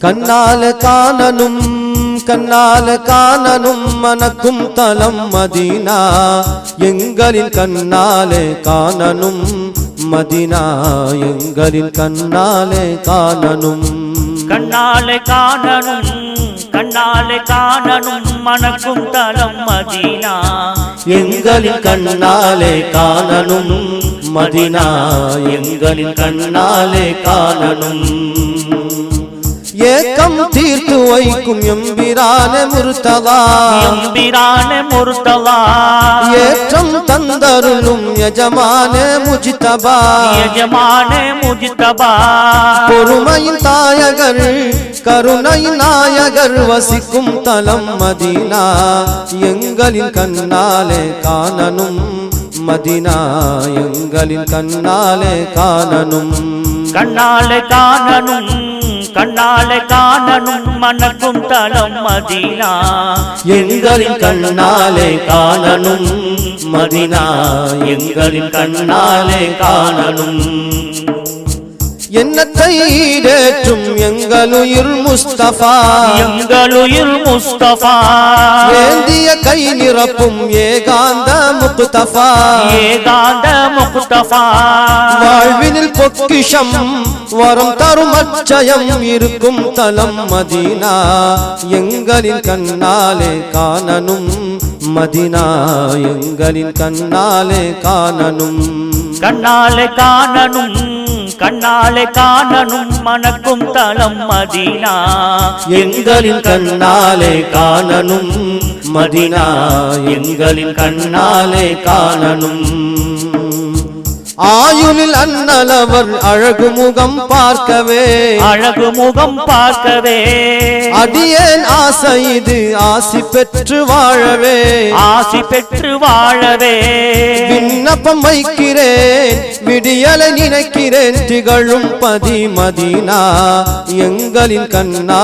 கண்ணால காணனும் கண்ணால காணனும் மனக்கும் தலம் மதீனா. எங்களின் கண்ணாலே காணனும் மதினா. எங்களின் கண்ணாலே காணனும். கண்ணாலே காணனும் கண்ணாலே காணனும் மனக்கும் தலம் மதீனா. எங்களின் கண்ணாலே காணனும் மதினா. எங்களின் கண்ணாலே காணனும். ஏக்கம் தீர்த்து வைக்கும் எம்பிரான முருத்தவா எம்பிரான முருத்தவா ஏற்றம் தந்தருளும் எஜமான முஜிதபா எஜமான முஜிதபா பொறுமையின் தாயகர் கருணையின் நாயகர் வசிக்கும் தலம் மதீனா. எங்களின் கண்ணாலே காணனும் மதினா. எங்களின் கண்ணாலே காணனும் கண்ணாலே காணனும் கண்ணாலே காணனும் மனக்கும் தலம் மதீனா. எங்களின் கண்ணாலே காணனும் மதினா. எங்களின் கண்ணாலே காணனும் எண்ணத்தை ஈடேற்றும் எங்களுயிர் முஸ்தபா? எங்களுயிர் முஸ்தபா. ஏந்திய கை நிரப்பும் ஏகாந்த முக்குதபா ஏகாந்த முக்தபா வாழ்வினில் பொக்கிஷம் வரம் தரும் அச்சயம் இருக்கும் தலம் மதீனா. எங்களின் கண்ணாலே காணனும் மதினா. எங்களின் கண்ணாலே காணனும். கண்ணாலே காணனும் கண்ணாலே காணனும் மனக்கும் தலம் மதீனா. எங்களின் கண்ணாலே காணனும் மதினா எங்களின் கண்ணாலே காணனும் ஆயுளில் அன்னலவர் அழகு முகம் பார்க்கவே. அழகு முகம் பார்க்கவே. அடியேன் ஆசை இது? ஆசி பெற்று வாழவே. ஆசி பெற்று வாழவே. விண்ணப்பம் வைக்கிறேன் விடியலை நினைக்கிறேன் திகழும் பதி மதினா எங்களின் கண்ணா